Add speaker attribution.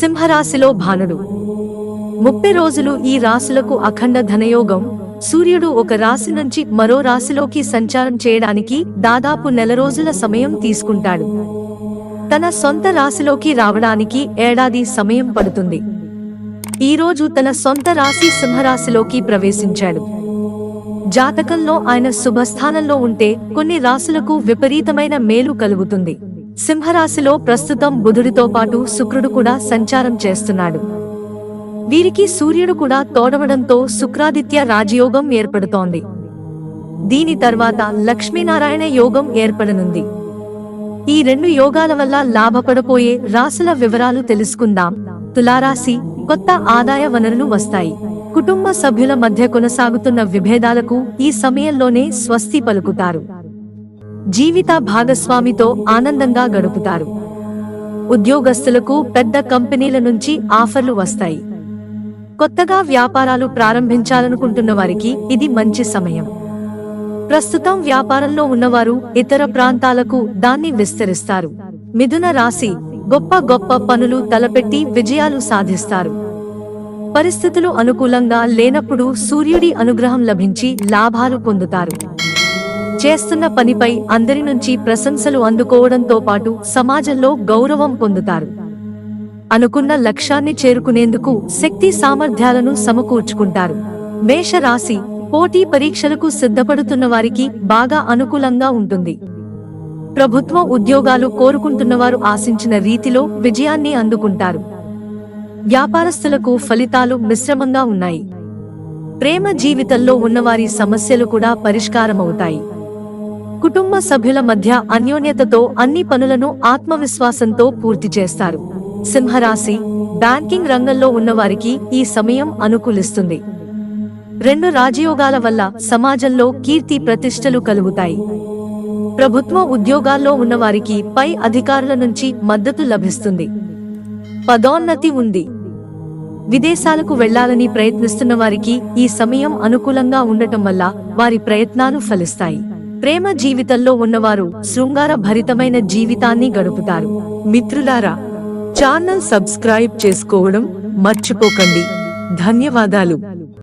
Speaker 1: సింహరాశిలో భానుడు. ముప్పై రోజులు ఈ రాశులకు అఖండ ధనయోగం. సూర్యుడు ఒక రాశి నుంచి మరో రాశిలోకి సంచారం చేయడానికి దాదాపు నెల రోజుల సమయం తీసుకుంటాడు. తన సొంత రాశిలోకి రావడానికి ఏడాది సమయం పడుతుంది. ఈ రోజు తన సొంత రాశి సింహరాశిలోకి ప్రవేశించాడు. జాతకంలో ఆయన శుభస్థానంలో ఉంటే కొన్ని రాశులకు విపరీతమైన మేలు కలుగుతుంది. సింహరాశిలో ప్రస్తుతం బుధుడితో పాటు శుక్రుడు కూడా సంచారం చేస్తున్నాడు. వీరికి సూర్యుడు కూడా తోడవడంతో శుక్రాదిత్య రాజయోగం ఏర్పడుతోంది. దీని తర్వాత లక్ష్మీనారాయణ యోగం ఏర్పడనుంది. ఈ రెండు యోగాల వల్ల లాభపడపోయే రాశుల వివరాలు తెలుసుకుందాం. తులారాశి కొత్త ఆదాయ వనరులు వస్తాయి. కుటుంబ సభ్యుల మధ్య కొనసాగుతున్న విభేదాలకు ఈ సమయంలోనే స్వస్తి పలుకుతారు. జీవిత భాగస్వామితో ఆనందంగా గడుపుతారు. ఉద్యోగస్తులకు పెద్ద కంపెనీల నుంచి ఆఫర్లు వస్తాయి. కొత్తగా వ్యాపారాలు ప్రారంభించాలనుకుంటున్న వారికి ఇది మంచి సమయం. ప్రస్తుతం వ్యాపారంలో ఉన్నవారు ఇతర ప్రాంతాలకు దాన్ని విస్తరిస్తారు. మిథున రాశి గొప్ప గొప్ప పనులు తలపెట్టి విజయాలు సాధిస్తారు. పరిస్థితులు అనుకూలంగా లేనప్పుడు సూర్యుడి అనుగ్రహం లభించి లాభాలు పొందుతారు. చేస్తున్న పనిపై అందరి నుంచి ప్రశంసలు అందుకోవడంతో పాటు సమాజంలో గౌరవం పొందుతారు. అనుకున్న లక్ష్యాన్ని చేరుకునేందుకు శక్తి సామర్థ్యాలను సమకూర్చుకుంటారు. మేషరాశి పోటీ పరీక్షలకు సిద్ధపడుతున్న వారికి బాగా అనుకూలంగా ఉంటుంది. ప్రభుత్వ ఉద్యోగాలు కోరుకుంటున్నవారు ఆశించిన రీతిలో విజయాన్ని అందుకుంటారు. వ్యాపారస్తులకు ఫలితాలు మిశ్రమంగా ఉన్నాయి. ప్రేమ జీవితంలో ఉన్నవారి సమస్యలు కూడా పరిష్కారమవుతాయి. కుటుంబ సభ్యుల మధ్య అన్యోన్యతతో అన్ని పనులను ఆత్మవిశ్వాసంతో పూర్తి చేస్తారు. సింహరాశి బ్యాంకింగ్ రంగంలో ఉన్నవారికి ఈ సమయం అనుకూలిస్తుంది. రెండు రాజయోగాల వల్ల సమాజంలో కీర్తి ప్రతిష్టలు కలుగుతాయి. ప్రభుత్వ ఉద్యోగాల్లో ఉన్నవారికి పై అధికారుల నుంచి మద్దతు లభిస్తుంది. పదోన్నతి ఉంది. విదేశాలకు వెళ్ళాలని ప్రయత్నిస్తున్న వారికి ఈ సమయం అనుకూలంగా ఉండటం వల్ల వారి ప్రయత్నాలు ఫలిస్తాయి. ప్రేమ జీవితంలో ఉన్నవారు శృంగార భరితమైన జీవితాన్ని గడుపుతారు. మిత్రులారా ఛానల్ సబ్స్క్రైబ్ చేసుకోవడం మర్చిపోకండి. ధన్యవాదాలు.